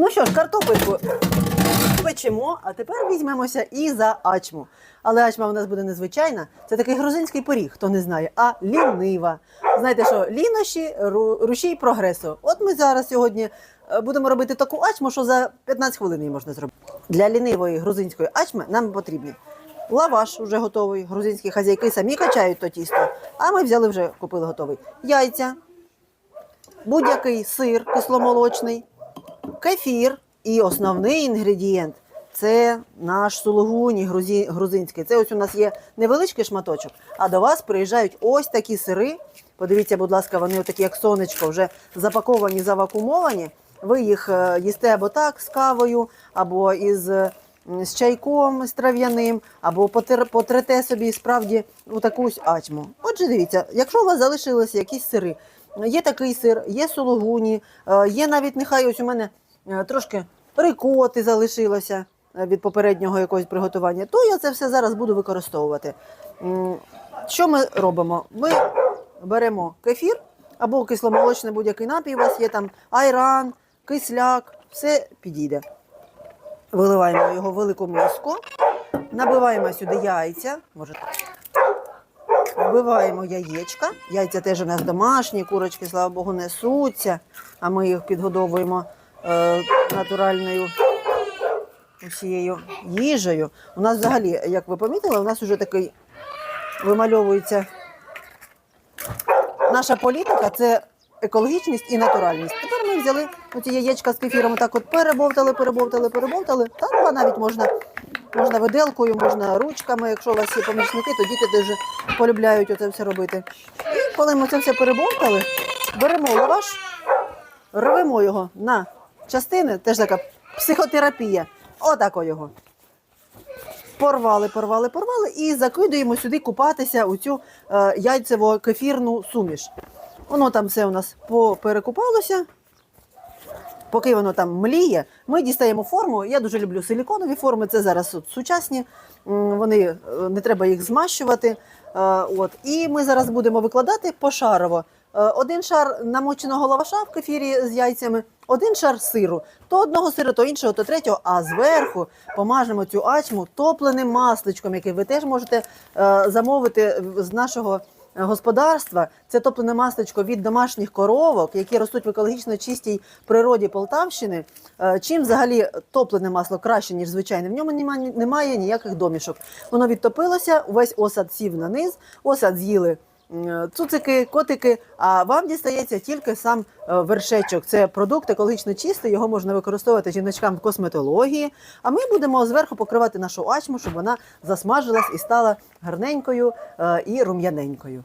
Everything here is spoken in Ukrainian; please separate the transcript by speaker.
Speaker 1: Ну що ж, картопельку печемо, а тепер візьмемося і за ачму. Але ачма у нас буде незвичайна. Це такий грузинський пиріг, хто не знає, а лінива. Знаєте що, лінощі, ру- рушій прогресу. От ми зараз сьогодні е, будемо робити таку ачму, що за 15 хвилин її можна зробити. Для лінивої грузинської ачми нам потрібні лаваш вже готовий. Грузинські хазяйки самі качають то тісто, а ми взяли вже купили готовий. Яйця, будь-який сир кисломолочний, кефір і основний інгредієнт це наш сулугуні грузинський. Це ось у нас є невеличкий шматочок, а до вас приїжджають ось такі сири. Подивіться, будь ласка, вони такі, як сонечко, вже запаковані, завакумовані. Ви їх е, їсте або так з кавою, або із з чайком з трав'яним, або потрете собі справді у таку ось ачму. Отже, дивіться, якщо у вас залишилися якісь сири, є такий сир, є сулугуні, е, є навіть нехай ось у мене трошки рикоти залишилося е, від попереднього якогось приготування, то я це все зараз буду використовувати. Що ми робимо? Ми беремо кефір або кисломолочний будь-який напій. У вас є там айран, кисляк, все підійде. Виливаємо його в велику миску, набиваємо сюди яйця. Може, Вбиваємо яєчка. Яйця теж у нас домашні, курочки, слава Богу, несуться, а ми їх підгодовуємо е, натуральною усією їжею. У нас взагалі, як ви помітили, у нас вже такий вимальовується наша політика це екологічність і натуральність. Тепер ми взяли оці яєчка з кефіром, так от перебовтали, перебовтали, перебовтали. Та навіть можна, можна виделкою, можна ручками. Якщо у вас є помічники, то діти дуже полюбляють оце все робити. І коли ми це все перебовтали, беремо лаваш, рвемо його на частини, теж така психотерапія. Отако його. Порвали, порвали, порвали і закидуємо сюди купатися у цю е, яйцево-кефірну суміш. Воно там все у нас поперекупалося. Поки воно там мліє, ми дістаємо форму. Я дуже люблю силіконові форми. Це зараз от сучасні. Вони е, не треба їх змащувати. Е, От. І ми зараз будемо викладати пошарово. Е, Один шар намоченого лаваша в кефірі з яйцями, один шар сиру. То одного сиру, то іншого, то третього. А зверху помажемо цю ачму топленим масличком, яке ви теж можете е, замовити з нашого господарства. Це топлене масличко від домашніх коровок, які ростуть в екологічно чистій природі Полтавщини. Е, Чим взагалі топлене масло краще, ніж звичайне? В ньому немає, немає ніяких домішок. Воно відтопилося, увесь осад сів на низ, осад з'їли. М, Цуцики, котики, а вам дістається тільки сам е, вершечок. Це продукт екологічно чистий, його можна використовувати жіночкам в косметології. А ми будемо зверху покривати нашу ачму, щоб вона засмажилась і стала гарненькою е, і рум'яненькою.